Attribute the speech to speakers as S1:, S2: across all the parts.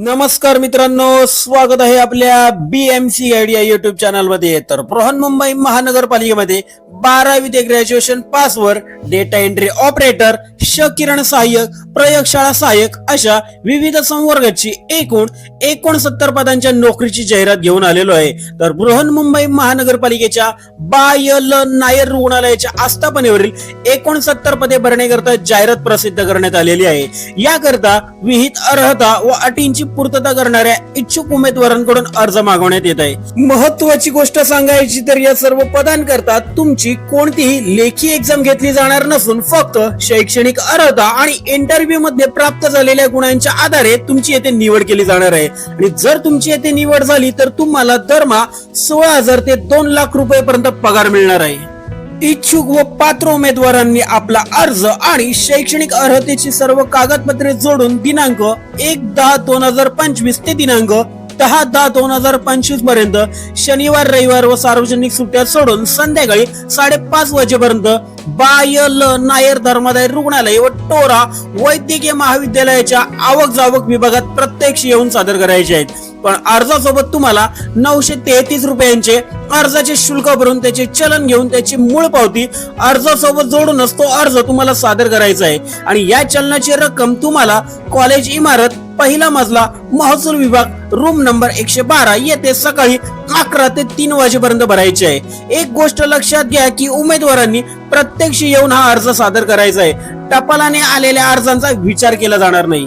S1: नमस्कार मित्रांनो स्वागत आहे आपल्या बीएमसी आयडिया युट्यूब चॅनलमध्ये तर बृहन्मुंबई महानगरपालिकेमध्ये बारावी ते ग्रॅज्युएशन पास वर डेटा एंट्री ऑपरेटर श किरण सहाय्यक प्रयोगशाळा सहाय्यक अशा विविध संवर्गाची एकूण एकोणसत्तर पदांच्या नोकरीची जाहिरात घेऊन आलेलो आहे. तर बृहन्मुंबई महानगरपालिकेच्या बाय ल नायर रुग्णालयाच्या आस्थापनेवरील एकोणसत्तर पदे भरण्याकरता जाहिरात प्रसिद्ध करण्यात आलेली आहे. याकरता विहित अर्हता व अटींची पूर्तता करणाऱ्या इच्छुक उमेदवारांकडून अर्ज मागवण्यात येत आहे. महत्वाची गोष्ट सांगायची तर या सर्व पदांकरता तुमची कोणतीही लेखी एक्झाम घेतली जाणार नसून फक्त शैक्षणिक अर्हता आणि इंटरव्ह्यू मध्ये प्राप्त झालेल्या गुणांच्या आधारे तुमची येथे निवड केली जाणार आहे. आणि जर तुमची येथे निवड झाली तर तुम्हाला दरमहा सोळा हजार ते दोन लाख रुपयेपर्यंत पगार मिळणार आहे. इच्छुक व पात्र उमेदवारांनी आपला अर्ज आणि शैक्षणिक अर्हतेची सर्व कागदपत्रे जोडून दिनांक एक दहा दोन हजार पंचवीस ते दिनांक दहा दहा दोन हजार पंचवीसपर्यंत शनिवार रविवार व सार्वजनिक सुट्ट्या सोडून संध्याकाळी साडेपाच वाजेपर्यंत बाय ल नायर धर्मादाय रुग्णालय व टोरा वैद्यकीय महाविद्यालयाच्या आवक जावक विभागात प्रत्यक्ष येऊन सादर करायचे आहेत. पण अर्जासोबत तुम्हाला नऊशे तेहतीस रुपयांचे अर्जाचे शुल्क भरून त्याचे चलन घेऊन त्याची मूळ पावती अर्जासोबत जोडूनच तो अर्ज तुम्हाला सादर करायचा आहे. आणि या चलनाची रक्कम तुम्हाला कॉलेज इमारत पहिला मजला महसूल विभाग रूम नंबर एकशे बारा. येथे सकाळी अकरा ते तीन वाजेपर्यंत भरायचे आहे. एक गोष्ट लक्षात घ्या की उमेदवारांनी प्रत्यक्ष येऊन हा अर्ज सादर करायचा आहे. टपालाने आलेल्या अर्जांचा विचार केला जाणार नाही.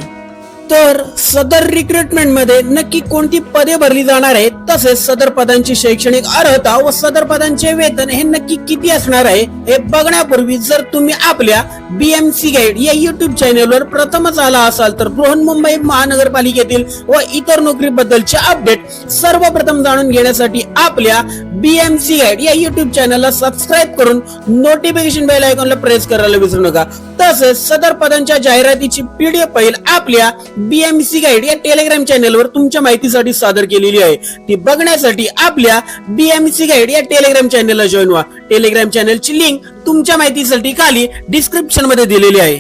S1: तर सदर रिक्रुटमेंटमध्ये नक्की कोणती पदे भरली जाणार आहेत तसेच सदर पदांची शैक्षणिक अर्हता व सदर पदांचे वेतन हे नक्की किती असणार आहे हे बघण्यापूर्वी जर तुम्ही आपल्या बीएमसी गाईड या युट्यूब चॅनलवर प्रथमच आला असाल तर बृहन्मुंबई महानगरपालिकेतील व इतर नोकरीबद्दलचे अपडेट सर्वप्रथम जाणून घेण्यासाठी आपल्या बीएमसी गाईड या युट्यूब चॅनलला सबस्क्राईब करून नोटिफिकेशन बेल आयकॉनला प्रेस करायला विसरू नका. तसेच सदर पदांच्या जाहिरातीची पीडीएफ फाईल आपल्या बीएमसी गाईड या टेलिग्राम चॅनलवर तुमच्या माहितीसाठी सादर केलेली आहे. ती बघण्यासाठी आपल्या बीएमसी गाईड या टेलिग्राम चॅनलला जॉईन व्हा. टेलिग्राम चॅनलची लिंक तुमच्या माहितीसाठी खाली डिस्क्रिप्शनमध्ये दिलेली आहे.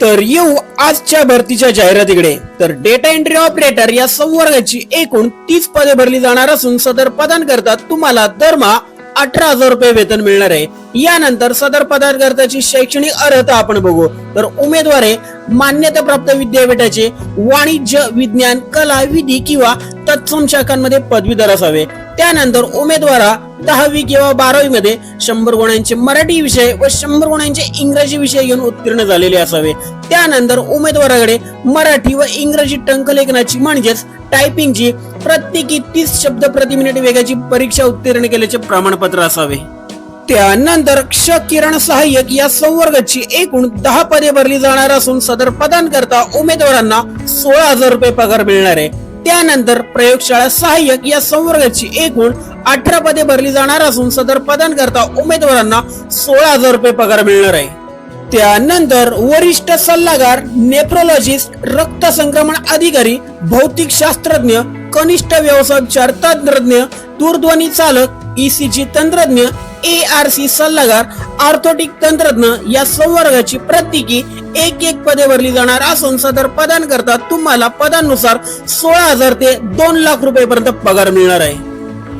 S1: तर येऊ आजच्या भरतीच्या जाहिरातीकडे तर डेटा एंट्री ऑपरेटर या संवर्गाची एकूण तीस पदे भरली जाणार असून सदर पदांकरता तुम्हाला दरमहा अठरा हजार रुपये वेतन मिळणार आहे. यानंतर सदर पदांकरताची शैक्षणिक अर्हता आपण बघू. तर उमेदवारे मान्यताप्राप्त विद्यापीठाचे वाणिज्य विज्ञान कला विधी किंवा तत्सम शाखांमध्ये पदवीधर असावे. त्यानंतर उमेदवारा दहावी किंवा बारावी मध्ये शंभर गुणांचे मराठी विषय व शंभर गुणांचे इंग्रजी विषय घेऊन उत्तीर्ण झालेले असावे. त्यानंतर उमेदवाराकडे मराठी व इंग्रजी टंकलेखनाची म्हणजेच टायपिंगची प्रत्येकी तीस शब्द प्रति मिनिट वेगाची परीक्षा उत्तीर्ण केल्याचे प्रमाणपत्र असावे. त्यानंतर क्ष किरण सहाय्यक या संवर्गाची एकूण दहा पदे भरली जाणार असून सदर पदांकरता उमेदवारांना सोळा हजार रुपये पगार मिळणार आहे. त्यानंतर प्रयोगशाळा सहाय्यक या संवर्गाची एकूण अठरा पदे भरली जाणार असून सदर पदांकरता उमेदवारांना सोळा हजार रुपये पगार मिळणार आहे. त्यानंतर वरिष्ठ सल्लागार नेफ्रोलॉजिस्ट रक्त संक्रमण अधिकारी भौतिक शास्त्रज्ञ कनिष्ठ व्यवसाय तंत्रज्ञ दूरध्वनी चालक ईसीजी तंत्रज्ञ ए आर सी सल्लागार आर्थोटिक तंत्रज्ञ या संवर्गाची प्रत्येकी एक एक पदे भरली जाणार असून सदर पदांकरता तुम्हाला पदांनुसार सोळा हजार ते दोन लाख रुपयेपर्यंत पगार मिळणार आहे.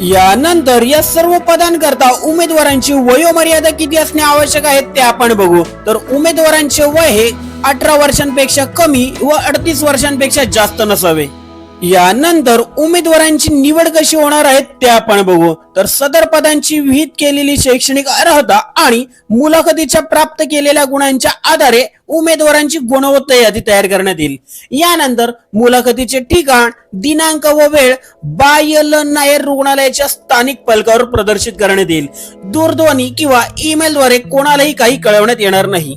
S1: यानंतर या सर्व पदांकरता उमेदवारांची वयोमर्यादा किती असणे आवश्यक आहे ते आपण बघू. तर उमेदवारांचे वय हे अठरा वर्षांपेक्षा कमी व अडतीस वर्षांपेक्षा जास्त नसावे. यानंतर उमेदवारांची निवड कशी होणार आहे ते आपण बघू. तर सदर पदांची विहित केलेली शैक्षणिक अर्हता आणि मुलाखतीच्या प्राप्त केलेल्या गुणांच्या आधारे उमेदवारांची गुणवत्ता यादी तयार करण्यात येईल. यानंतर मुलाखतीचे ठिकाण दिनांक व वेळ बायल नायर रुग्णालयाच्या स्थानिक पलकावर प्रदर्शित करण्यात येईल. दूरध्वनी किंवा ईमेलद्वारे कोणालाही काही कळवण्यात येणार नाही.